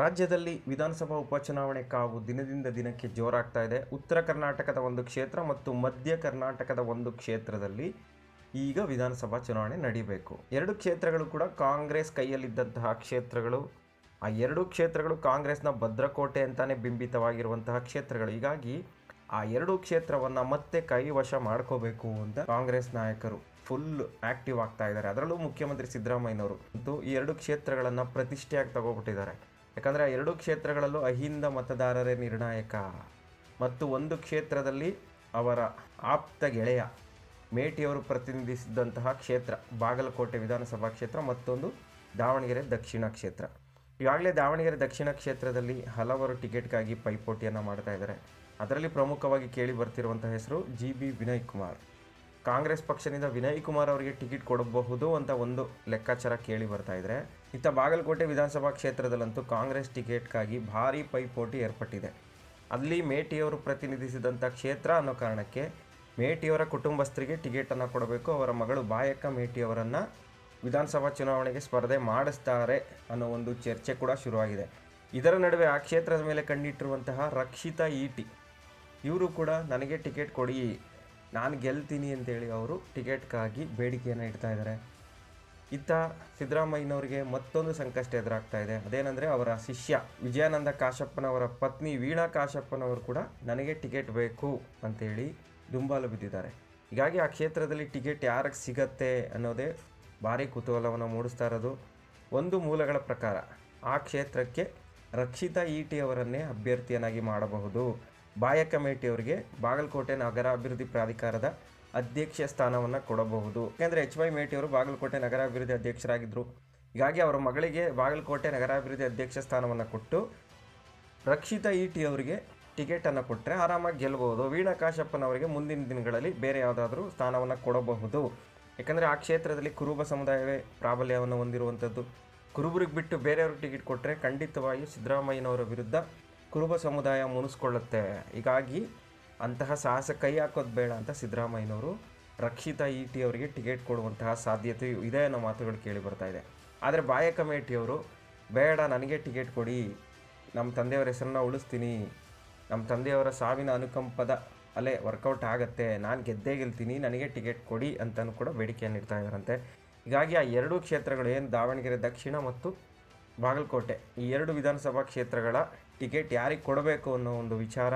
ರಾಜ್ಯದಲ್ಲಿ ವಿಧಾನಸಭಾ ಉಪಚುನಾವಣೆ ಕಾವು ದಿನದಿಂದ ದಿನಕ್ಕೆ ಜೋರಾಗ್ತಾ ಇದೆ. ಉತ್ತರ ಕರ್ನಾಟಕದ ಒಂದು ಕ್ಷೇತ್ರ ಮತ್ತು ಮಧ್ಯ ಕರ್ನಾಟಕದ ಒಂದು ಕ್ಷೇತ್ರದಲ್ಲಿ ಈಗ ವಿಧಾನಸಭಾ ಚುನಾವಣೆ ನಡೀಬೇಕು. ಎರಡು ಕ್ಷೇತ್ರಗಳು ಕೂಡ ಕಾಂಗ್ರೆಸ್ ಕೈಯಲ್ಲಿದ್ದಂತಹ ಕ್ಷೇತ್ರಗಳು. ಆ ಎರಡೂ ಕ್ಷೇತ್ರಗಳು ಕಾಂಗ್ರೆಸ್ನ ಭದ್ರಕೋಟೆ ಅಂತಾನೆ ಬಿಂಬಿತವಾಗಿರುವಂತಹ ಕ್ಷೇತ್ರಗಳು. ಹೀಗಾಗಿ ಆ ಎರಡೂ ಕ್ಷೇತ್ರವನ್ನು ಮತ್ತೆ ಕೈವಶ ಮಾಡ್ಕೋಬೇಕು ಅಂತ ಕಾಂಗ್ರೆಸ್ ನಾಯಕರು ಫುಲ್ ಆಕ್ಟಿವ್ ಆಗ್ತಾ ಇದ್ದಾರೆ. ಅದರಲ್ಲೂ ಮುಖ್ಯಮಂತ್ರಿ ಸಿದ್ದರಾಮಯ್ಯನವರು ಮತ್ತು ಈ ಎರಡು ಕ್ಷೇತ್ರಗಳನ್ನು ಪ್ರತಿಷ್ಠೆಯಾಗಿ ತಗೋಬಿಟ್ಟಿದ್ದಾರೆ. ಯಾಕಂದರೆ ಎರಡು ಕ್ಷೇತ್ರಗಳಲ್ಲೂ ಅಹಿಂದ ಮತದಾರರೇ ನಿರ್ಣಾಯಕ. ಮತ್ತು ಒಂದು ಕ್ಷೇತ್ರದಲ್ಲಿ ಅವರ ಆಪ್ತ ಗೆಳೆಯ ಮೇಟಿಯವರು ಪ್ರತಿನಿಧಿಸಿದಂತಹ ಕ್ಷೇತ್ರ, ಬಾಗಲಕೋಟೆ ವಿಧಾನಸಭಾ ಕ್ಷೇತ್ರ ಮತ್ತೊಂದು ದಾವಣಗೆರೆ ದಕ್ಷಿಣ ಕ್ಷೇತ್ರ. ಈಗಾಗಲೇ ದಾವಣಗೆರೆ ದಕ್ಷಿಣ ಕ್ಷೇತ್ರದಲ್ಲಿ ಹಲವರು ಟಿಕೆಟ್ಗಾಗಿ ಪೈಪೋಟಿಯನ್ನು ಮಾಡ್ತಾ ಇದ್ದಾರೆ. ಅದರಲ್ಲಿ ಪ್ರಮುಖವಾಗಿ ಕೇಳಿ ಬರ್ತಿರುವಂಥ ಹೆಸರು ಜಿ ಬಿ ವಿನಯ್ ಕುಮಾರ್. ಕಾಂಗ್ರೆಸ್ ಪಕ್ಷದಿಂದ ವಿನಯ್ ಕುಮಾರ್ ಅವರಿಗೆ ಟಿಕೆಟ್ ಕೊಡಬಹುದು ಅಂತ ಒಂದು ಲೆಕ್ಕಾಚಾರ ಕೇಳಿ ಬರ್ತಾ ಇದ್ರೆ, ಇತ್ತ ಬಾಗಲಕೋಟೆ ವಿಧಾನಸಭಾ ಕ್ಷೇತ್ರದಲ್ಲಂತೂ ಕಾಂಗ್ರೆಸ್ ಟಿಕೆಟ್ಗಾಗಿ ಭಾರಿ ಪೈಪೋಟಿ ಏರ್ಪಟ್ಟಿದೆ. ಅಲ್ಲಿ ಮೇಟಿಯವರು ಪ್ರತಿನಿಧಿಸಿದಂಥ ಕ್ಷೇತ್ರ ಅನ್ನೋ ಕಾರಣಕ್ಕೆ ಮೇಟಿಯವರ ಕುಟುಂಬಸ್ಥರಿಗೆ ಟಿಕೆಟನ್ನು ಕೊಡಬೇಕು, ಅವರ ಮಗಳು ಬಾಯಕ್ಕ ಮೇಟಿಯವರನ್ನು ವಿಧಾನಸಭಾ ಚುನಾವಣೆಗೆ ಸ್ಪರ್ಧೆ ಮಾಡಿಸ್ತಾರೆ ಅನ್ನೋ ಒಂದು ಚರ್ಚೆ ಕೂಡ ಶುರುವಾಗಿದೆ. ಇದರ ನಡುವೆ ಆ ಕ್ಷೇತ್ರದ ಮೇಲೆ ಕಂಡಿಟ್ಟಿರುವಂತಹ ರಕ್ಷಿತಾ ಈಟಿ, ಇವರು ಕೂಡ ನನಗೆ ಟಿಕೆಟ್ ಕೊಡಿ ನಾನು ಗೆಲ್ತೀನಿ ಅಂತೇಳಿ ಅವರು ಟಿಕೆಟ್ಗಾಗಿ ಬೇಡಿಕೆಯನ್ನು ಇಡ್ತಾ ಇದ್ದಾರೆ ಇತ್ತ ಸಿದ್ದರಾಮಯ್ಯನವರಿಗೆ ಮತ್ತೊಂದು ಸಂಕಷ್ಟ ಎದುರಾಗ್ತಾ ಇದೆ. ಅದೇನೆಂದರೆ ಅವರ ಶಿಷ್ಯ ವಿಜಯಾನಂದ ಕಾಶಪ್ಪನವರ ಪತ್ನಿ ವೀಣಾ ಕಾಶಪ್ಪನವರು ಕೂಡ ನನಗೆ ಟಿಕೆಟ್ ಬೇಕು ಅಂತೇಳಿ ದುಂಬಾಲು ಬಿದ್ದಿದ್ದಾರೆ. ಹೀಗಾಗಿ ಆ ಕ್ಷೇತ್ರದಲ್ಲಿ ಟಿಕೆಟ್ ಯಾರಿಗೆ ಸಿಗತ್ತೆ ಅನ್ನೋದೇ ಭಾರಿ ಕುತೂಹಲವನ್ನು ಮೂಡಿಸ್ತಾ ಇರೋದು ಒಂದು ಮೂಲಗಳ ಪ್ರಕಾರ ಆ ಕ್ಷೇತ್ರಕ್ಕೆ ರಕ್ಷಿತಾ ಈಟಿ ಅವರನ್ನೇ ಅಭ್ಯರ್ಥಿಯನ್ನಾಗಿ ಮಾಡಬಹುದು. ಬಾಯ ಕಮಿಟಿಯವರಿಗೆ ಬಾಗಲಕೋಟೆ ನಗರಾಭಿವೃದ್ಧಿ ಪ್ರಾಧಿಕಾರದ ಅಧ್ಯಕ್ಷ ಸ್ಥಾನವನ್ನು ಕೊಡಬಹುದು. ಯಾಕೆಂದರೆ ಎಚ್ ವೈ ಮೇಟಿಯವರು ಬಾಗಲಕೋಟೆ ನಗರಾಭಿವೃದ್ಧಿ ಅಧ್ಯಕ್ಷರಾಗಿದ್ದರು ಹೀಗಾಗಿ ಅವರ ಮಗಳಿಗೆ ಬಾಗಲಕೋಟೆ ನಗರಾಭಿವೃದ್ಧಿ ಅಧ್ಯಕ್ಷ ಸ್ಥಾನವನ್ನು ಕೊಟ್ಟು ರಕ್ಷಿತಾ ಈಟಿ ಅವರಿಗೆ ಟಿಕೆಟನ್ನು ಕೊಟ್ಟರೆ ಆರಾಮಾಗಿ ಗೆಲ್ಲಬಹುದು ವೀಣಾ ಕಾಶಪ್ಪನವರಿಗೆ ಮುಂದಿನ ದಿನಗಳಲ್ಲಿ ಬೇರೆ ಯಾವುದಾದ್ರೂ ಸ್ಥಾನವನ್ನು ಕೊಡಬಹುದು. ಯಾಕಂದರೆ ಆ ಕ್ಷೇತ್ರದಲ್ಲಿ ಕುರುಬ ಸಮುದಾಯವೇ ಪ್ರಾಬಲ್ಯವನ್ನು ಹೊಂದಿರುವಂಥದ್ದು ಕುರುಬರಿಗೆ ಬಿಟ್ಟು ಬೇರೆಯವ್ರಿಗೆ ಟಿಕೆಟ್ ಕೊಟ್ಟರೆ ಖಂಡಿತವಾಗಿಯೂ ಸಿದ್ದರಾಮಯ್ಯನವರ ವಿರುದ್ಧ ಕುರುಬ ಸಮುದಾಯ ಮುನಿಸ್ಕೊಳ್ಳುತ್ತೆ ಹೀಗಾಗಿ ಅಂತಹ ಸಾಹಸ ಕೈ ಹಾಕೋದು ಬೇಡ ಅಂತ ಸಿದ್ದರಾಮಯ್ಯನವರು ರಕ್ಷಿತಾ ಈಟಿ ಅವರಿಗೆ ಟಿಕೆಟ್ ಕೊಡುವಂತಹ ಸಾಧ್ಯತೆ ಇದೆ ಅನ್ನೋ ಮಾತುಗಳು ಕೇಳಿ ಬರ್ತಾ ಇದೆ. ಆದರೆ ಬಾಯ ಕಮೇಟಿಯವರು, ಬೇಡ, ನನಗೆ ಟಿಕೆಟ್ ಕೊಡಿ. ನಮ್ಮ ತಂದೆಯವರ ಹೆಸರನ್ನ ಉಳಿಸ್ತೀನಿ. ನಮ್ಮ ತಂದೆಯವರ ಸಾವಿನ ಅನುಕಂಪದ ಅಲೆ ವರ್ಕೌಟ್ ಆಗುತ್ತೆ. ನಾನು ಗೆದ್ದೇ ಗೆಲ್ತೀನಿ. ನನಗೆ ಟಿಕೆಟ್ ಕೊಡಿ ಅಂತಲೂ ಕೂಡ ಬೇಡಿಕೆಯನ್ನು ಇಡ್ತಾ ಇದ್ದಾರಂತೆ. ಹೀಗಾಗಿ ಆ ಎರಡೂ ಕ್ಷೇತ್ರಗಳು ಏನು ದಾವಣಗೆರೆ ದಕ್ಷಿಣ ಮತ್ತು ಬಾಗಲಕೋಟೆ. ಈ ಎರಡು ವಿಧಾನಸಭಾ ಕ್ಷೇತ್ರಗಳ ಟಿಕೆಟ್ ಯಾರಿಗೆ ಕೊಡಬೇಕು ಅನ್ನೋ ಒಂದು ವಿಚಾರ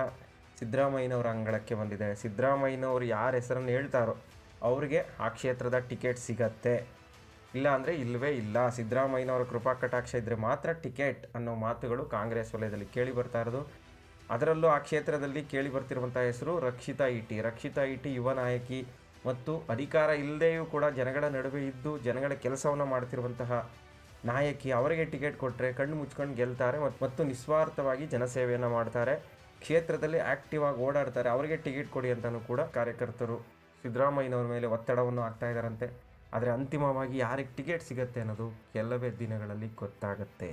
ಸಿದ್ದರಾಮಯ್ಯನವರ ಅಂಗಳಕ್ಕೆ ಬಂದಿದೆ. ಸಿದ್ದರಾಮಯ್ಯನವರು ಯಾರ ಹೆಸರನ್ನು ಹೇಳ್ತಾರೋ ಅವರಿಗೆ ಆ ಕ್ಷೇತ್ರದ ಟಿಕೆಟ್ ಸಿಗತ್ತೆ. ಇಲ್ಲ ಅಂದರೆ ಇಲ್ಲವೇ ಇಲ್ಲ. ಸಿದ್ದರಾಮಯ್ಯನವರ ಕೃಪಾ ಕಟಾಕ್ಷ ಇದ್ದರೆ ಮಾತ್ರ ಟಿಕೆಟ್ ಅನ್ನೋ ಮಾತುಗಳು ಕಾಂಗ್ರೆಸ್ ವಲಯದಲ್ಲಿ ಕೇಳಿ ಬರ್ತಾ ಇರೋದು. ಅದರಲ್ಲೂ ಆ ಕ್ಷೇತ್ರದಲ್ಲಿ ಕೇಳಿ ಬರ್ತಿರುವಂಥ ಹೆಸರು ರಕ್ಷಿತಾ ಇಟಿ ರಕ್ಷಿತಾ ಇಟಿ ಯುವ ನಾಯಕಿ ಮತ್ತು ಅಧಿಕಾರ ಇಲ್ಲದೆಯೂ ಕೂಡ ಜನಗಳ ನಡುವೆ ಇದ್ದು ಜನಗಳ ಕೆಲಸವನ್ನು ಮಾಡ್ತಿರುವಂತಹ ನಾಯಕಿ ಅವರಿಗೆ ಟಿಕೆಟ್ ಕೊಟ್ಟರೆ ಕಣ್ಣು ಮುಚ್ಕೊಂಡು ಗೆಲ್ತಾರೆ ಮತ್ತು ಮತ್ತು ನಿಸ್ವಾರ್ಥವಾಗಿ ಜನಸೇವೆಯನ್ನು ಮಾಡ್ತಾರೆ. ಕ್ಷೇತ್ರದಲ್ಲಿ ಆಕ್ಟಿವ್ ಆಗಿ ಓಡಾಡ್ತಾರೆ. ಅವರಿಗೆ ಟಿಕೆಟ್ ಕೊಡಿ ಅಂತಲೂ ಕೂಡ ಕಾರ್ಯಕರ್ತರು ಸಿದ್ದರಾಮಯ್ಯನವ್ರ ಮೇಲೆ ಒತ್ತಡವನ್ನು ಹಾಕ್ತಾ ಇದ್ದಾರಂತೆ. ಆದರೆ ಅಂತಿಮವಾಗಿ ಯಾರಿಗೆ ಟಿಕೆಟ್ ಸಿಗತ್ತೆ ಅನ್ನೋದು ಕೆಲವೇ ದಿನಗಳಲ್ಲಿ ಗೊತ್ತಾಗತ್ತೆ.